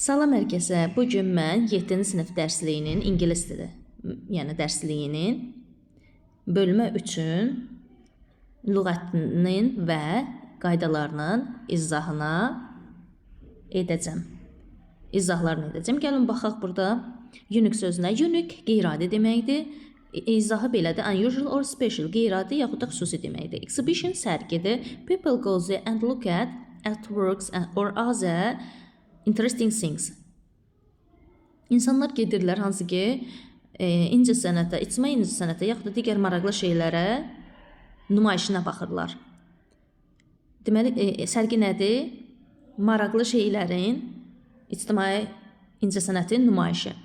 Salam hər kəsə. Bu gün mən 7-ci sinif dərsliyinin ingilis dili, yəni dərsliyinin bölmə 3-ün lüğətinin və qaydalarının izahına edəcəm. İzahlarını edəcəm. Gəlin baxaq burada unique sözünə. Unique qeyri-adi deməkdir. İzahı belədir. Unusual or special qeyri-adi yaxud da xüsusi deməkdir. Exhibition sərgidir. People go there and look at artworks or other interesting things. İnsanlar gedirlər hansı ki, e, incə sənətə, ictimai incə sənətə yaxud da digər maraqlı şeylərə nümayişinə baxırlar. Deməli, e, sərgi nədir? Maraqlı şeylərin ictimai incə sənətin nümayişi.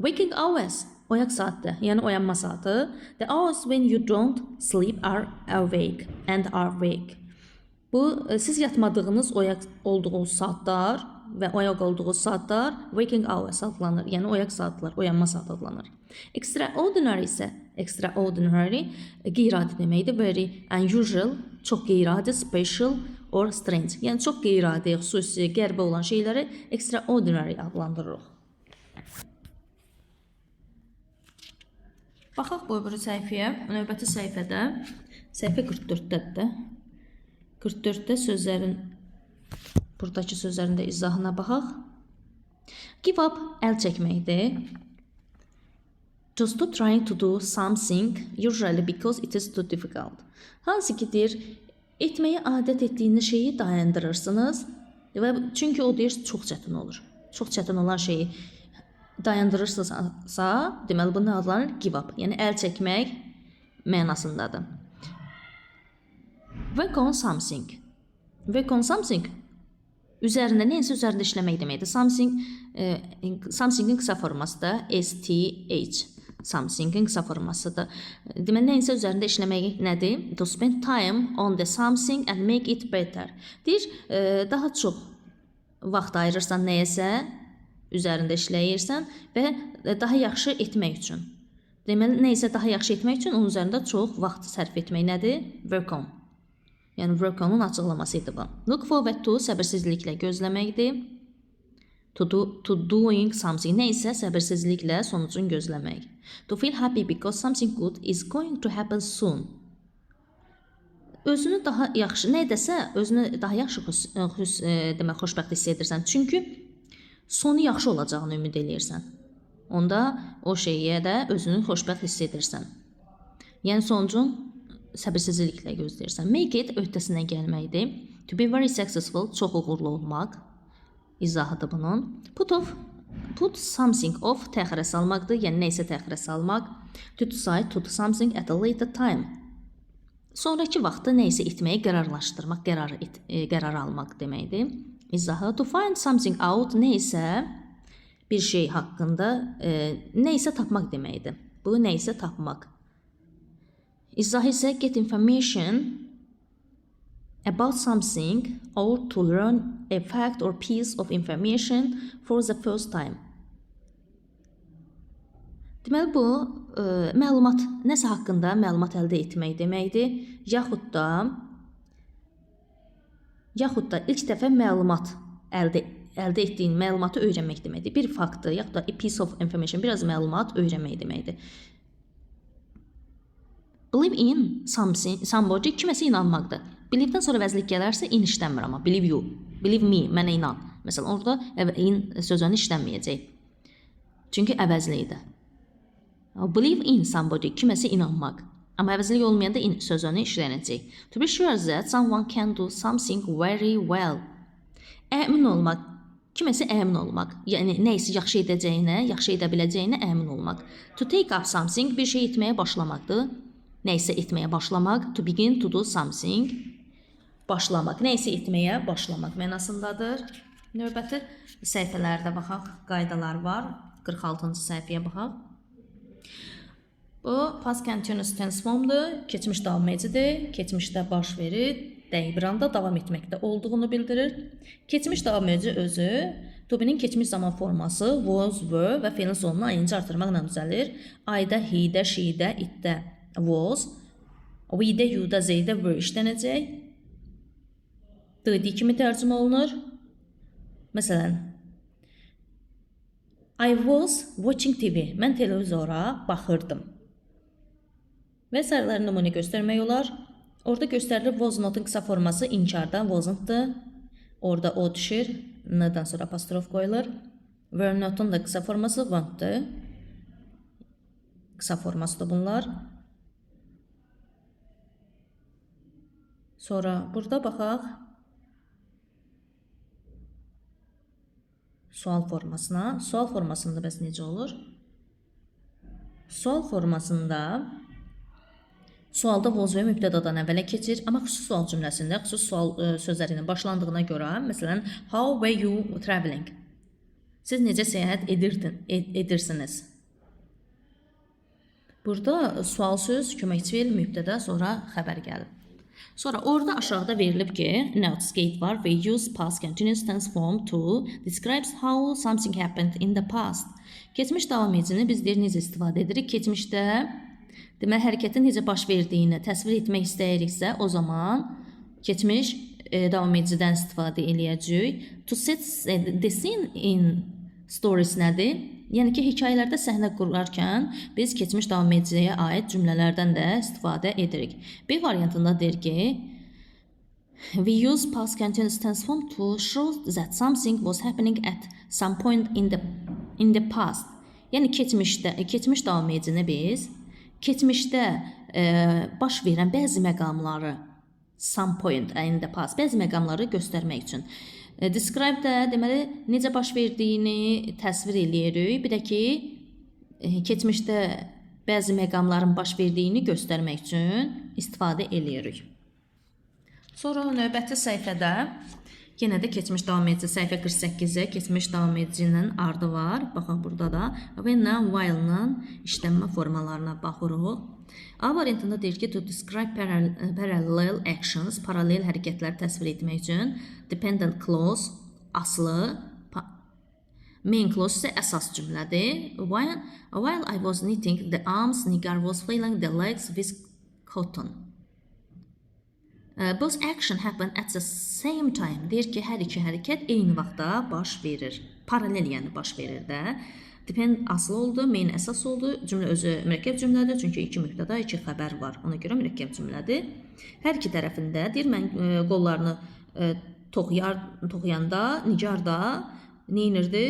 Waking hours oyaq saatı, yəni oyanma saatı. The hours when you don't sleep are awake and are awake. Bu e, siz yatmadığınız oyaq olduğunuz saatlar və oyaq olduğunuz saatlar waking hours adlanır. Yəni oyaq saatlar, oyanma saatı adlanır. Extraordinary isə extraordinary qeyri-adi deməkdir. Very unusual, çox qeyri-adi, special or strange. Yəni çox qeyri-adi, xüsusi, qəribə olan şeyləri extraordinary adlandırırıq. Baxaq bu öbürü səhifəyə. Növbəti səhifədə səhifə 44-dədir də. 44-də sözlərin buradakı sözlərin də izahına baxaq. Give up əl çəkməkdir. To stop trying to do something usually because it is too difficult. Hansı ki deyir, etməyə adət etdiyiniz şeyi dayandırırsınız və çünki o deyir çox çətin olur. Çox çətin olan şeyi dayandırırsınızsa, deməli bu nə adlanır? Give up. Yəni əl çəkmək mənasındadır. Work on something. Work on something üzərində nəyinsə üzərində işləmək deməkdir. Something e, something-in qısa formasıdır. STH. Something-in qısa formasıdır. Deməli nəyinsə üzərində işləmək nədir? To spend time on the something and make it better. Deyir, e, daha çox vaxt ayırırsan nəyəsə, üzərində işləyirsən və daha yaxşı etmək üçün. Deməli, nə isə daha yaxşı etmək üçün onun üzərində çox vaxt sərf etmək nədir? Work on. Yəni work on-un açıqlaması idi bu. Look forward to səbirsizliklə gözləməkdir. To, do, to doing something nə isə səbirsizliklə sonucun gözləmək. To feel happy because something good is going to happen soon. Özünü daha yaxşı nə edəsə, özünü daha yaxşı xüs, xüs, e, demək xoşbəxt hiss edirsən. Çünki sonu yaxşı olacağını ümid eləyirsən. Onda o şeyə də özünü xoşbəxt hiss edirsən. Yəni sonucun səbirsizliklə gözləyirsən. Make it öhdəsinə gəlməkdir. To be very successful, çox uğurlu olmaq izahıdır bunun. Put off put something off təxirə salmaqdır, yəni nə isə təxirə salmaq. To decide to do something at a later time. Sonrakı vaxtda nə isə etməyi qərarlaşdırmaq, qərar et, e, qərar almaq deməkdir. İzahı to find something out nə isə bir şey haqqında e, nə isə tapmaq deməkdir. Bu nə isə tapmaq. İzah isə get information about something or to learn a fact or piece of information for the first time. Deməli bu ə, məlumat nəsə haqqında məlumat əldə etmək deməkdir, yaxud da yaxud da ilk dəfə məlumat əldə əldə etdiyin məlumatı öyrənmək deməkdir. Bir faktı, yaxud da a piece of information, biraz məlumat öyrənmək deməkdir. Believe in something, somebody kiməsə inanmaqdır. Believe-dən sonra vəzlik gələrsə in işləmir amma. Believe you. Believe me, mənə inan. Məsələn, orada in sözünü işlənməyəcək. Çünki əvəzlidir. Believe in somebody kiməsə inanmaq. Amma əvəzlik olmayanda in sözünü işlənəcək. To be sure that someone can do something very well. Əmin olmaq. Kiməsə əmin olmaq. Yəni nə isə yaxşı edəcəyinə, yaxşı edə biləcəyinə əmin olmaq. To take up something bir şey etməyə başlamaqdır. Nə isə etməyə başlamaq. To begin to do something başlamaq. Nə isə etməyə başlamaq mənasındadır. Növbəti səhifələrdə baxaq, qaydalar var. 46-cı səhifəyə baxaq. Bu past continuous tense formdur. Keçmiş davam edicidir. Keçmişdə baş verir. Dəqiq bir anda davam etməkdə olduğunu bildirir. Keçmiş davam edici özü to be-nin keçmiş zaman forması was, were və feilin sonuna ayıncı artırmaqla düzəlir. Ayda, he-də, she-də, it-də was, we-də, you-da, they-də were işlənəcək. Dediyi kimi tərcümə olunur. Məsələn, I was watching TV. Mən televizora baxırdım. Və sərlərin nümunə göstərmək olar. Orada göstərilir was not-un qısa forması inkardan wasn't-dır. Orada o düşür. N-dan sonra apostrof qoyulur. Were not-un da qısa forması want-dır. Qısa formasıdır bunlar. Sonra burada baxaq. Sual formasına. Sual formasında bəs necə olur? Sual formasında sualda was və mübtədadan əvvələ keçir, amma xüsusi sual cümləsində xüsusi sual ə, sözləri ilə başlandığına görə, məsələn, how were you traveling? Siz necə səyahət edirdin, ed edirsiniz? Burada sual söz, köməkçi fe'l, mübtəda, sonra xəbər gəlib. Sonra orada aşağıda verilib ki, notes gate var ve use past continuous tense form to describes how something happened in the past. Keçmiş davam edicini biz deyir necə istifadə edirik? Keçmişdə deməli hərəkətin necə baş verdiyini təsvir etmək istəyiriksə, o zaman keçmiş e, davam edicidən istifadə eləyəcəyik. To set the scene in stories nədir? Yəni ki, hekayələrdə səhnə qurarkən biz keçmiş davam ediciyə aid cümlələrdən də istifadə edirik. B variantında deyir ki, We use past continuous tense form to show that something was happening at some point in the in the past. Yəni keçmişdə, keçmiş davam edicini biz keçmişdə e, baş verən bəzi məqamları some point in the past bəzi məqamları göstərmək üçün e, describe də deməli necə baş verdiyini təsvir eləyirik. Bir də ki e, keçmişdə bəzi məqamların baş verdiyini göstərmək üçün istifadə eləyirik. Sonra növbəti səhifədə yenə də keçmiş davam edici səhifə 48-ə keçmiş davam edicinin ardı var. Baxın burada da when-ın, while-nın işlənmə formalarına baxırıq. A variantında deyir ki, to describe paral- parallel actions, paralel hərəkətləri təsvir etmək üçün dependent clause aslı Main clause isə əsas cümlədir. While, while I was knitting the arms, Nigar was filling the legs with cotton. Both action happen at the same time. Deyir ki, hər iki hərəkət eyni vaxtda baş verir. Paralel yəni baş verir də. Depend aslı oldu, main əsas oldu. Cümlə özü mürəkkəb cümlədir, çünki iki mübtəda, iki xəbər var. Ona görə mürəkkəb cümlədir. Hər iki tərəfində deyir mən ə, qollarını ə, toxuyar, toxuyanda Nigar da neynirdi?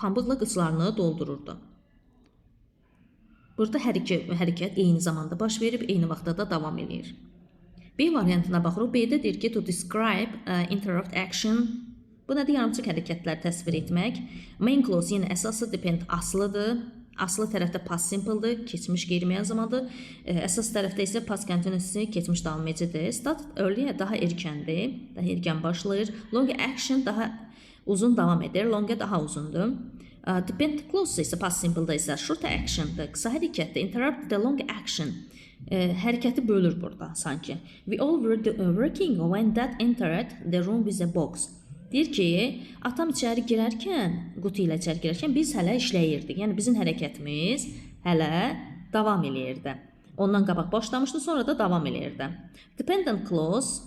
Pambıqla qıçlarını doldururdu. Burada hər iki hərəkət eyni zamanda baş verib, eyni vaxtda da davam eləyir. B variantına baxırıq. B-də deyir ki, to describe uh, interrupt action. Bu nədir? Yarımçıq hərəkətlər təsvir etmək. Main clause yenə əsası depend aslıdır. Aslı tərəfdə past simple-dır, keçmiş qeyri-müəyyən zamandır. E, Əsas tərəfdə isə past continuous keçmiş davam edicidir. Started early daha erkəndir, daha erkən başlayır. Long action daha uzun davam edir. Longer daha uzundur. Uh, depend clause isə past simple-da isə short action-dır, qısa hərəkətdir. Interrupt the long action e, hərəkəti bölür burada sanki. We all were the- uh, working when dad entered the room with a box. Deyir ki, atam içəri girərkən, qutu ilə içəri girərkən biz hələ işləyirdik. Yəni bizim hərəkətimiz hələ davam eləyirdi. Ondan qabaq başlamışdı, sonra da davam eləyirdi. Dependent clause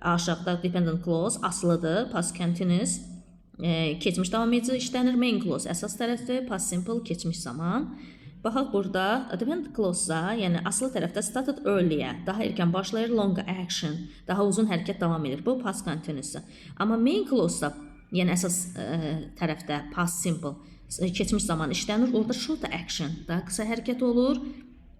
aşağıda dependent clause aslıdır, past continuous e, keçmiş davam edici işlənir. Main clause əsas tərəfdir, past simple keçmiş zaman. Baxaq burada dependent clause-a, yəni aslı tərəfdə started early-yə, daha erkən başlayır, long action, daha uzun hərəkət davam edir. Bu past continuous. Amma main clause-da, yəni əsas ə, tərəfdə past simple ə, keçmiş zaman işlənir. Orada short action, daha qısa hərəkət olur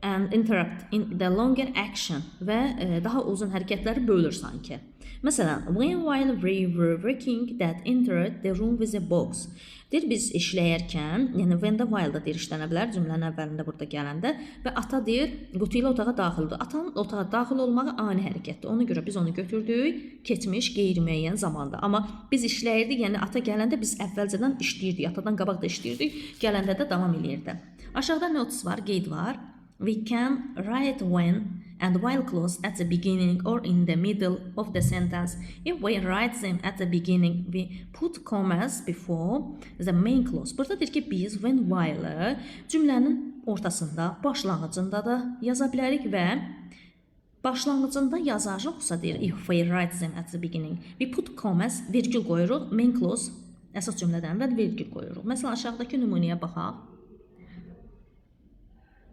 and interrupt in the longer action və ə, daha uzun hərəkətləri bölür sanki. Məsələn, when while we were working that entered the room with a box. Deyir biz işləyərkən, yəni when də while da deyir işlənə bilər cümlənin əvvəlində burada gələndə və ata deyir qutu ilə otağa daxildir. Atanın otağa daxil olmağı ani hərəkətdir. Ona görə biz onu götürdük keçmiş qeyri-müəyyən zamanda. Amma biz işləyirdik, yəni ata gələndə biz əvvəlcədən işləyirdik, atadan qabaq da işləyirdik, gələndə də davam eləyirdi. Aşağıda notes var, qeyd var. We can write when and while clause at the beginning or in the middle of the sentence. If we write them at the beginning, we put commas before the main clause. Burada deyir ki, biz when while cümlənin ortasında, başlanğıcında da yaza bilərik və başlanğıcında yazarıqsa deyir if we write them at the beginning, we put commas, vergül qoyuruq, main clause Əsas cümlədən əvvəl vergül qoyuruq. Məsələn, aşağıdakı nümunəyə baxaq.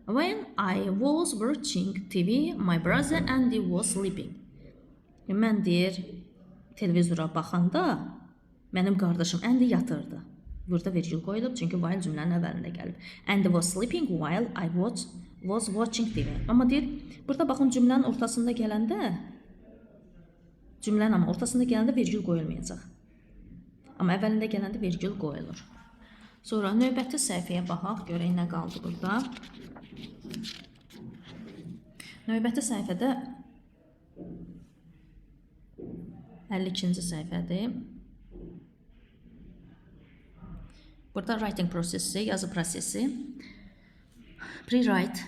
When I was watching TV, my brother Andy was sleeping. Mən deyir, televizora baxanda mənim qardaşım Andy yatırdı. Burada vergül qoyulub çünki while cümlənin əvvəlində gəlib. Andy was sleeping while I was was watching TV. Amma deyir, burada baxın cümlənin ortasında gələndə cümlənin amma ortasında gələndə vergül qoyulmayacaq. Amma əvvəlində gələndə vergül qoyulur. Sonra növbəti səhifəyə baxaq, görək nə qaldı burada. Növbəti səhifədə 52-ci səhifədir. Burada writing prosesi, yazı prosesi. Pre-write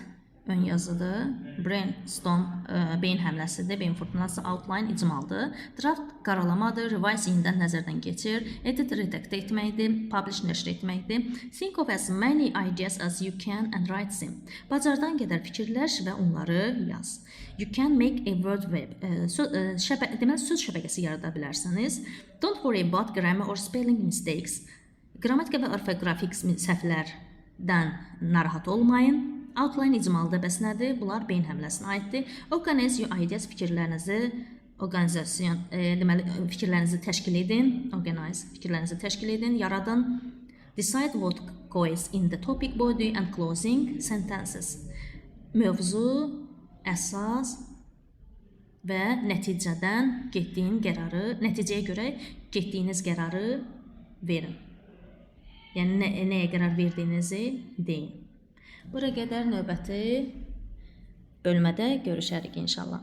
ön yazıdır. Brainstorm ə, beyin həmləsidir, beyin fırtınası, outline icmaldır. Draft qaralamadır, revise yenidən nəzərdən keçir, edit redact etməkdir, publish nəşr etməkdir. Think of as many ideas as you can and write them. Bacardan qədər fikirləş və onları yaz. You can make a word web. Ə, sö ə, şəbə deməli söz şəbəkəsi yarada bilərsiniz. Don't worry about grammar or spelling mistakes. Qrammatika və orfoqrafik səhvlərdən narahat olmayın. Outline icmalıdır, bəs nədir? Bunlar beyin həmləsinə aiddir. Organize your ideas fikirlərinizi orqanizasiyon, e, deməli fikirlərinizi təşkil edin, organize fikirlərinizi təşkil edin, yaradın. Decide what goes in the topic body and closing sentences. Mövzu, əsas və nəticədən getdiyin qərarı, nəticəyə görə getdiyiniz qərarı verin. Yəni nə, nəyə qərar verdiyinizi deyin. Bura qədər növbəti bölmədə görüşərik inşallah.